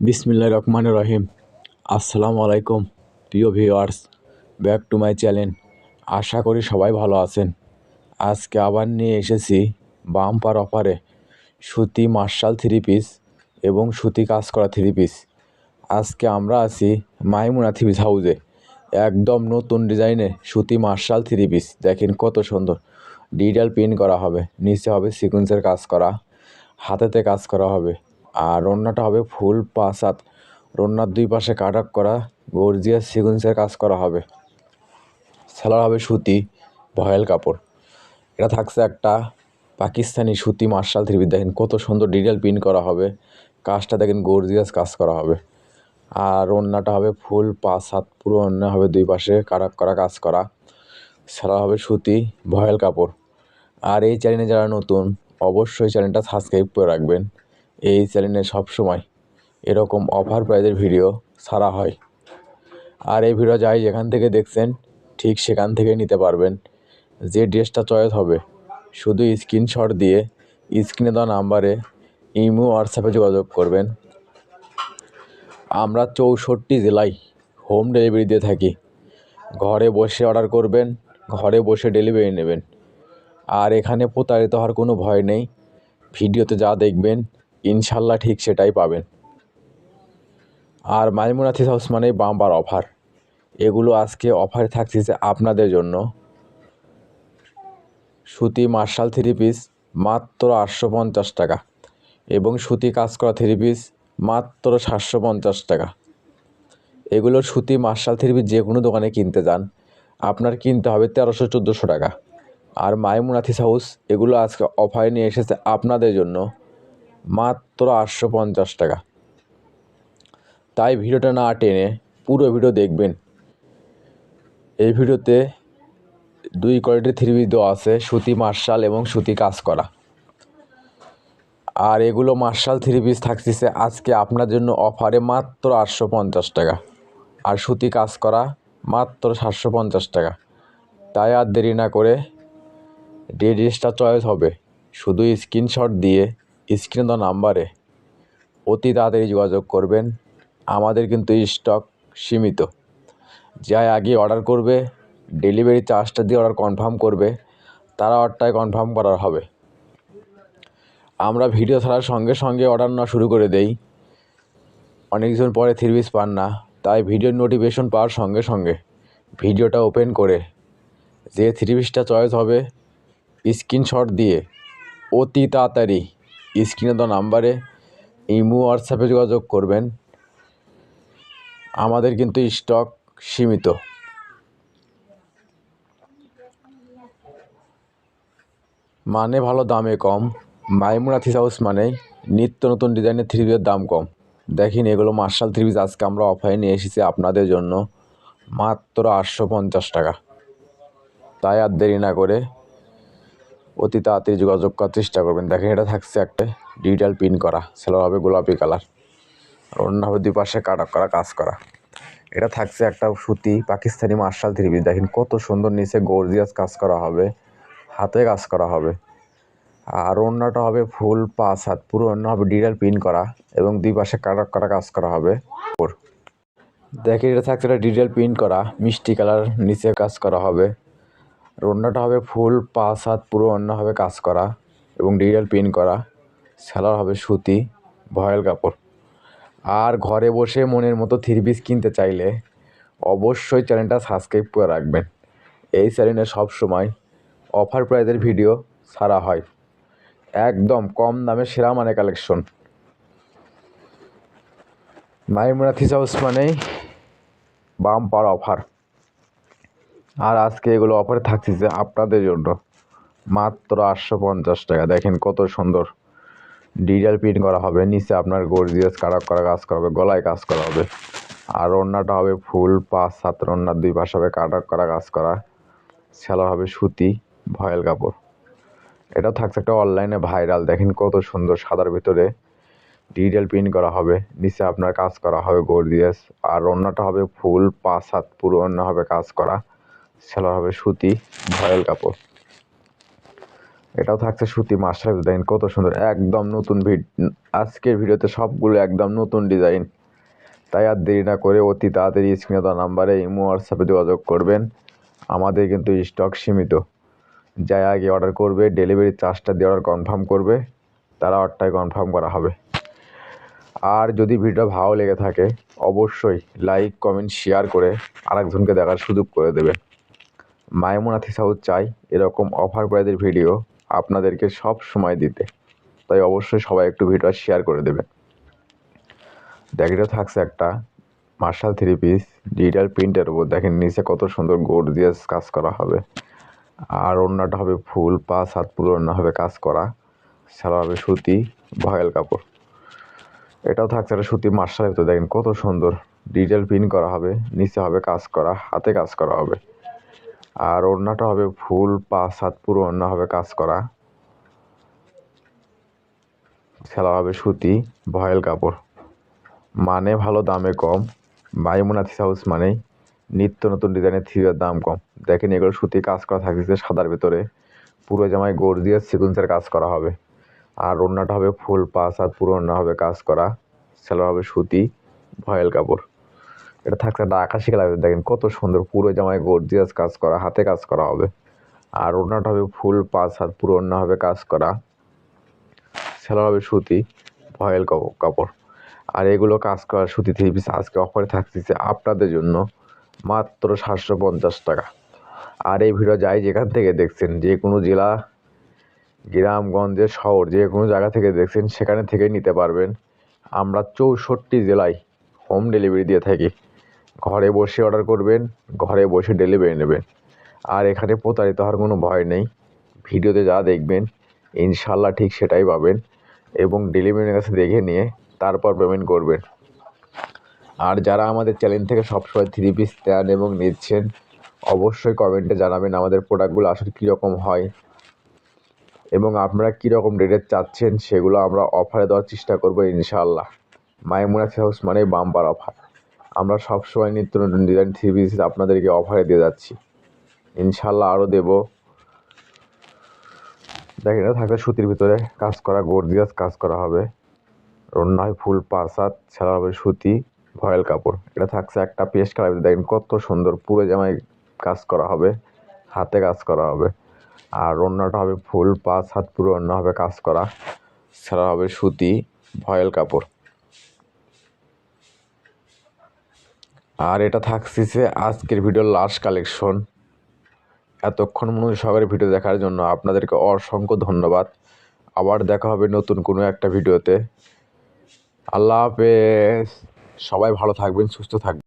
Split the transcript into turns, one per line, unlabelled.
বিসমিল্লাহ রহমান রহিম। আসসালামু আলাইকুম, প্রিয় viewers back to my channel আশা করি সবাই ভালো আছেন। আজকে আবার নিয়ে এসেছি বাম্পার অফারে সুতি মার্শাল থ্রি পিস এবং সুতি কাজ করা থ্রি পিস আজকে আমরা আছি মাইমুনা থ্রি পিস হাউসে একদম নতুন ডিজাইনে সুতি মার্শাল থ্রি পিস দেখেন কত সুন্দর। ডিটেল প্রিন্ট করা হবে। নিচে হবে সিকুয়েন্সের কাজ করা। হাতেতে কাজ করা হবে। আর রন্নাটা হবে ফুল পাঁচ হাত। দুই পাশে কাট আপ করা, গর্জিয়াস সিকুয়েন্সের কাজ করা হবে। সেলার হবে সুতি, ভয়েল কাপড়। এটা থাকছে একটা পাকিস্তানি সুতি মার্শাল থ্রি পিস দেখেন কত সুন্দর ডিটেল প্রিন্ট করা হবে। কাজটা দেখেন গর্জিয়াস কাজ করা হবে। আর অন্যটা হবে ফুল পাঁচ হাত, পুরো অন্য হবে দুই পাশে কাটাপ করা, কাজ করা। সেলা হবে সুতি, ভয়েল কাপড়। আর এই চ্যানেলে যারা নতুন, অবশ্যই চ্যানেলটা সাবস্ক্রাইব করে রাখবেন। এই চ্যানেলে সবসময় এরকম অফার প্রাইজের ভিডিও ছাড়া হয়। আর এই ভিডিও যাই যেখান থেকে দেখছেন, ঠিক সেখান থেকে নিতে পারবেন। যে ড্রেসটা চয়েস হবে, শুধু স্ক্রিনশট দিয়ে স্ক্রিনে দেওয়া নাম্বারে ইমো হোয়াটসঅ্যাপে যোগাযোগ করবেন। আমরা চৌষট্টি জেলায় হোম ডেলিভারি দিয়ে থাকি। ঘরে বসে অর্ডার করবেন, ঘরে বসে ডেলিভারি নেবেন। আর এখানে প্রতারিত হওয়ার কোনো ভয় নেই। ভিডিওতে যা দেখবেন ইনশাল্লাহ ঠিক সেটাই পাবেন। আর মাইমুনা থিস হাউস মানেই বাম্পার অফার। এগুলো আজকে অফারে থাকছে আপনাদের জন্য। সুতি মার্শাল থ্রি পিস মাত্র আটশো পঞ্চাশ টাকা এবং সুতি কাজ করা থ্রি পিস মাত্র সাতশো পঞ্চাশ টাকা। এগুলো সুতি মার্শাল থ্রি পিস যে কোনো দোকানে কিনতে যান। আপনার কিনতে হবে তেরোশো চোদ্দোশো টাকা। আর মাইমুনা থিস হাউস এগুলো আজকে অফারে নিয়ে এসেছে আপনাদের জন্য। মাত্র আটশো পঞ্চাশ টাকা। তাই ভিডিওটা না টেনে পুরো ভিডিও দেখবেন। এই ভিডিওতে দুই কোয়ালিটির থ্রি পিস দেওয়া আছে, সুতি মার্শাল এবং সুতি কাজ করা। আর এগুলো মার্শাল থ্রি পিস থাকতেছে আজকে আপনার জন্য অফারে মাত্র আটশো পঞ্চাশ টাকা। আর সুতি কাজ করা মাত্র সাতশো পঞ্চাশ টাকা। তাই আর দেরি না করে যে ড্রেসটা চয়েস হবে। শুধু স্ক্রিনশট দিয়ে স্ক্রিনে দেওয়া নাম্বারে অতি তাড়াতাড়ি যোগাযোগ করবেন। আমাদের কিন্তু স্টক সীমিত। যাই আগে অর্ডার করবে, ডেলিভারি চার্জটা দিয়ে অর্ডার কনফার্ম করবে, তারা অর্ডারটায় কনফার্ম করার হবে। আমরা ভিডিও ছাড়ার সঙ্গে সঙ্গে অর্ডার নেওয়া শুরু করে দেই। অনেকজন পরে থ্রি পিস পান না, তাই ভিডিওর নোটিফিকেশন পাওয়ার সঙ্গে সঙ্গে ভিডিওটা ওপেন করে যে থ্রি পিসটা চয়েস হবে, স্ক্রিনশট দিয়ে অতি তাড়াতাড়ি স্ক্রিনে দেওয়া নাম্বারে ইমো, হোয়াটসঅ্যাপে যোগাযোগ করবেন। আমাদের কিন্তু স্টক সীমিত। মানে ভালো, দামে কম। মাইমুনা থ্রি হাউস মানে নিত্য নতুন ডিজাইনের থ্রি পিসের দাম কম। দেখেন, এগুলো মার্শাল থ্রি পিস আজকে আমরা অফারে নিয়ে এসেছি আপনাদের জন্য। মাত্র আটশো পঞ্চাশ টাকা। তাই আর দেরি না করে অতি তাড়াতাড়ি যোগাযোগ করার চেষ্টা করবেন। দেখেন, এটা থাকছে একটা ডিজিটাল পিন করা। সেলার হবে গোলাপি কালার আর অন্য হবে দুই পাশে করা, কাজ করা। এটা থাকছে একটা সুতি পাকিস্তানি মার্শাল থ্রি পিস। দেখেন, কত সুন্দর নিচে গর্জিয়াস কাজ করা হবে। হাতে কাজ করা হবে। আর অন্যটা হবে ফুল পাঁচ হাত। পুরো অন্য হবে ডিটেল প্রিন্ট করা এবং দুই পাশে কাট করা, কাজ করা হবে। দেখেন, এটা থাকছে একটা ডিটেল প্রিন্ট করা। মিষ্টি কালার নিচে কাজ করা হবে। আর অন্যটা হবে ফুল পাঁচ হাত পুরো অন্য হবে কাজ করা এবং ডিটেল প্রিন্ট করা। সেলার হবে সুতি, ভয়েল কাপড়। আর ঘরে বসে মনের মতো থ্রি পিস কিনতে চাইলে অবশ্যই চ্যানেলটা সাবস্ক্রাইব করে রাখবেন। এই চ্যানেলে সবসময় অফার প্রাইজের ভিডিও ছাড়া হয়। একদম কম দামে সেরা মানে কালেকশন। মাইমুনা থিস হাউস মানেই বাম্পার অফার। আর আজকে এগুলো অফারে থাকতেছে আপনাদের জন্য। মাত্র আটশো পঞ্চাশ টাকা। দেখেন কত সুন্দর ডিজিটাল প্রিন্ট করা হবে। নিচে আপনার গর্জিয়াস কারাক করা কাজ করা হবে গলায় কাজ করা হবে। আর ওড়নাটা হবে ফুল পাঁচ সাত ওড়নার দুই পাশে হবে কাটাক করা কাজ করা। সেলার হবে সুতি, ভয়েল কাপড়। এটা থাকছে একটা অনলাইনে ভাইরাল দেখেন কত সুন্দর সাদার ভিতরে ডিজিটাল প্রিন্ট করা হবে। নিচে আপনার কাজ করা হবে গর্জিয়াস আর ওড়নাটা হবে ফুল পাঁচ সাত পুরো ওড়না হবে কাজ করা। সেলার হবে সুতি ভয়েল কাপড়। এটাও থাকছে সুতি মাস্টার দেখেন কত সুন্দর, একদম নতুন ভিড আজকের ভিডিওতে সবগুলো একদম নতুন ডিজাইন তাই আর দেরি না করে অতি তাড়াতাড়ি স্ক্রিনে দেওয়া নাম্বারে ইমো হোয়াটসঅ্যাপে যোগাযোগ করবেন। আমাদের কিন্তু স্টক সীমিত। যাই আগে অর্ডার করবে ডেলিভারি চার্জটা দিয়ে অর্ডার কনফার্ম করবে, তারা অর্ডারটাই কনফার্ম করা হবে। আর যদি ভিডিও ভালো লেগে থাকে, অবশ্যই লাইক কমেন্ট শেয়ার করে আরেকজনকে দেখার সুযোগ করে দেবেন। মায়মুনাথি সাউথ চাই এরকম অফার প্রাইজের ভিডিও আপনাদেরকে সব সময় দিতে। তাই অবশ্যই সবাই একটু ভিডিও শেয়ার করে দেবেন দেখেটা থাকছে একটা মার্শাল থ্রি পিস ডিজিটাল প্রিন্টের উপর। দেখেন, নিচে কত সুন্দর গর্জিয়াস কাজ করা হবে। আর অন্যটা হবে ফুল পাঁচ হাত পুরো অন্য হবে কাজ করা। ছাড়া হবে সুতি, ভয়েল কাপড়। এটাও থাকছে একটা সুতি মার্শালের ভিতরে। দেখেন, কত সুন্দর ডিজিটাল প্রিন্ট করা হবে। নিচে হবে কাজ করা, হাতে কাজ করা হবে। আর ওড়নাটা হবে ফুল পাঁচ হাত পুরো ওড়না হবে কাজ করা। সেলা হবে সুতি, ভয়েল কাপড়। মানে ভালো, দামে কম। মাইমুনা থিস হাউস মানেই নিত্য নতুন ডিজাইনের থিওর দাম কম। দেখেন এগুলো সুতি কাজ করা থাকছে সাদার ভেতরে। পুরো জামায় গর্জিয়াস সিকুন্সের কাজ করা হবে। আর ওড়নাটা হবে ফুল পাঁচ হাত পুরো ওড়না হবে কাজ করা। সেলার হবে সুতি, ভয়েল কাপড়। এটা থাকছে একটা আকাশি কালার দেখেন কত সুন্দর পুরো জামায় গর্জিয়াস কাজ করা, হাতে কাজ করা হবে। আর ওড়নাটা হবে ফুল পাঁচ হাত, পুরো ওড়না হবে কাজ করা। সেলার হবে সুতি, ভয়েল কাপড়। আর এগুলো কাজ করা সুতি থ্রি পিস আজকে অফারে থাকতেছে আপনাদের জন্য মাত্র সাতশো পঞ্চাশ টাকা। আর এই ভিডিও যাই যেখান থেকে দেখছেন, যে কোনো জেলা, গ্রামগঞ্জে, শহর, যে কোনো জায়গা থেকে দেখছেন, সেখানে থেকেই নিতে পারবেন। আমরা চৌষট্টি জেলায় হোম ডেলিভারি দিয়ে থাকি। ঘরে বসে অর্ডার করবেন, ঘরে বসে ডেলিভারি নেবেন। আর এখানে প্রতারিত হওয়ার কোনো ভয় নেই। ভিডিওতে যা দেখবেন ইনশাল্লাহ ঠিক সেটাই পাবেন এবং ডেলিভারির কাছে দেখে নিয়ে তারপর পেমেন্ট করবেন। আর যারা আমাদের চ্যানেল থেকে সবসময় থ্রি পিস দেন এবং নিচ্ছেন, অবশ্যই কমেন্টে জানাবেন আমাদের প্রোডাক্টগুলো আসলে কীরকম হয় এবং আপনারা কীরকম রেটের চাচ্ছেন, সেগুলো আমরা অফারে দেওয়ার চেষ্টা করব ইনশাআল্লাহ। মাইমুনা হাউস মানে বাম্পার অফার আমরা সবসময় নিত্য নতুন ডিজাইন থ্রি পিস আপনাদেরকে অফারে দিয়ে যাচ্ছি। ইনশাল্লাহ আরও দেবো। দেখেন, এটা থাকবে সুতির ভিতরে কাজ করা গর্জিয়াস কাজ করা হবে। রন্না হয় ফুল পাঁচ হাত ছাড়া হবে সুতি, ভয়েল কাপড়। এটা থাকছে একটা পেস্ট কালার, দেখেন কত সুন্দর, পুরো জামায় কাজ করা হবে, হাতে কাজ করা হবে। আর অন্যটা হবে ফুল পাঁচ হাত পুরো অন্য হবে কাজ করা, ছাড়া হবে সুতি, ভয়েল কাপড়। আর এটা থাকছে আজকের ভিডিওর লাস্ট কালেকশন এতক্ষণ মনোযোগ সবার ভিডিও দেখার জন্য আপনাদেরকে অসংখ্য ধন্যবাদ। আবার দেখা হবে নতুন কোনো একটা ভিডিওতে। আল্লাহ হাফেজ। সবাই ভালো থাকবেন, সুস্থ থাকবেন।